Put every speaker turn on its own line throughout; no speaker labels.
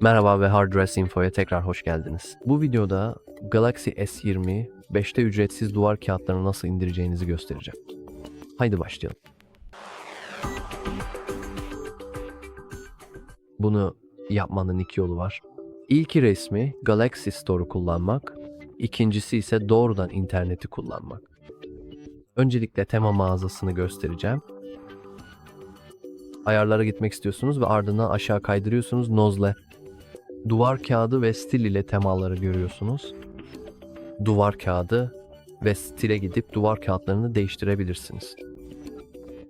Merhaba ve Hard Dress Info'ya tekrar hoş geldiniz. Bu videoda Galaxy S20 5'te ücretsiz duvar kağıtlarını nasıl indireceğinizi göstereceğim. Haydi başlayalım. Bunu yapmanın iki yolu var. İlki resmi Galaxy Store'u kullanmak, ikincisi ise doğrudan interneti kullanmak. Öncelikle tema mağazasını göstereceğim. Ayarlara gitmek istiyorsunuz ve ardından aşağı kaydırıyorsunuz Nozle duvar kağıdı ve stil ile temaları görüyorsunuz. Duvar kağıdı ve stile gidip duvar kağıtlarını değiştirebilirsiniz.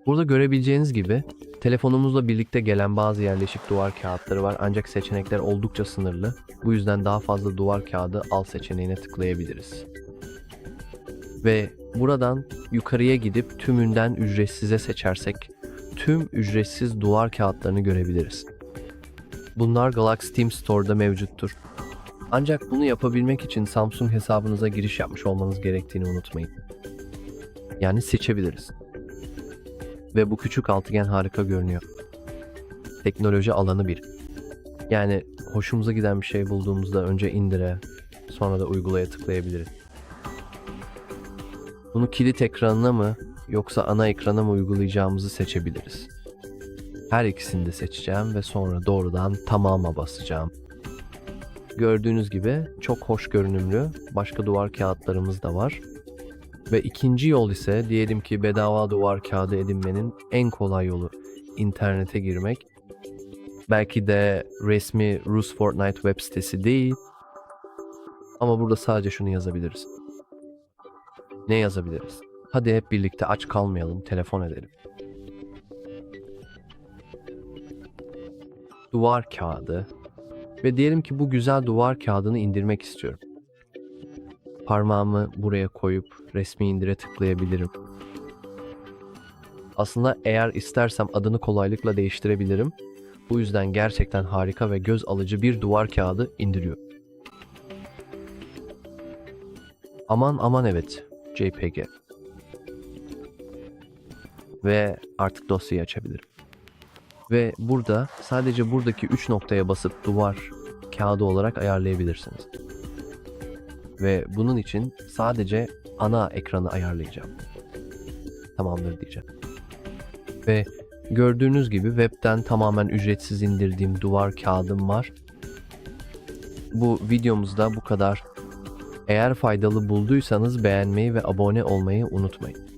Burada görebileceğiniz gibi telefonumuzla birlikte gelen bazı yerleşik duvar kağıtları var ancak seçenekler oldukça sınırlı. Bu yüzden daha fazla duvar kağıdı al seçeneğine tıklayabiliriz. Ve buradan yukarıya gidip tümünden ücretsize seçersek tüm ücretsiz duvar kağıtlarını görebiliriz. Bunlar Galaxy Team Store'da mevcuttur. Ancak bunu yapabilmek için Samsung hesabınıza giriş yapmış olmanız gerektiğini unutmayın. Yani seçebiliriz. Ve bu küçük altıgen harika görünüyor. Teknoloji alanı bir. Yani hoşumuza giden bir şey bulduğumuzda önce indire, sonra da uygulaya tıklayabiliriz. Bunu kilit ekranına mı yoksa ana ekrana mı uygulayacağımızı seçebiliriz. Her ikisini de seçeceğim ve sonra doğrudan tamama basacağım. Gördüğünüz gibi çok hoş görünümlü başka duvar kağıtlarımız da var. Ve ikinci yol ise diyelim ki bedava duvar kağıdı edinmenin en kolay yolu internete girmek. Belki de resmi Rus Fortnite web sitesi değil. Ama burada sadece şunu yazabiliriz. Ne yazabiliriz? Hadi hep birlikte aç kalmayalım, telefon edelim. Duvar kağıdı ve diyelim ki bu güzel duvar kağıdını indirmek istiyorum. Parmağımı buraya koyup resmi indire tıklayabilirim. Aslında eğer istersem adını kolaylıkla değiştirebilirim. Bu yüzden gerçekten harika ve göz alıcı bir duvar kağıdı indiriyor. Aman aman evet, JPG. Ve artık dosyayı açabilirim. Ve burada sadece buradaki 3 noktaya basıp duvar kağıdı olarak ayarlayabilirsiniz. Ve bunun için sadece ana ekranı ayarlayacağım. Tamamdır diyeceğim. Ve gördüğünüz gibi webten tamamen ücretsiz indirdiğim duvar kağıdım var. Bu videomuzda bu kadar. Eğer faydalı bulduysanız beğenmeyi ve abone olmayı unutmayın.